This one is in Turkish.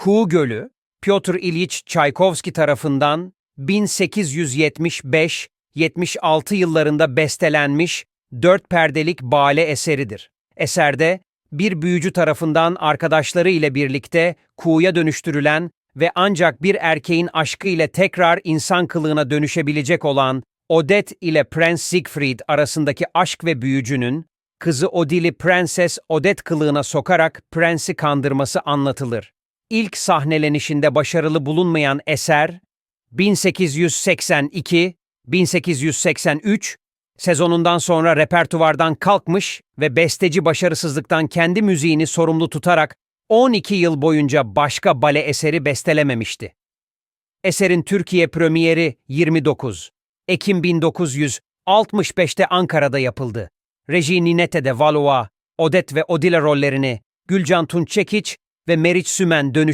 Kuğu Gölü, Piotr İliç Çaykovski tarafından 1875-76 yıllarında bestelenmiş dört perdelik bale eseridir. Eserde, bir büyücü tarafından arkadaşları ile birlikte kuğuya dönüştürülen ve ancak bir erkeğin aşkı ile tekrar insan kılığına dönüşebilecek olan Odette ile Prens Siegfried arasındaki aşk ve büyücünün, kızı Odil'i Prenses Odette kılığına sokarak prensi kandırması anlatılır. İlk sahnelenişinde başarılı bulunmayan eser, 1882-1883 sezonundan sonra repertuvardan kalkmış ve besteci başarısızlıktan kendi müziğini sorumlu tutarak 12 yıl boyunca başka bale eseri bestelememişti. Eserin Türkiye premieri 29 Ekim 1965'te Ankara'da yapıldı. Reji Ninete de Valois, Odette ve Odile rollerini Gülcan Tunç Çekiç ve Meriç Sümen dönüşüm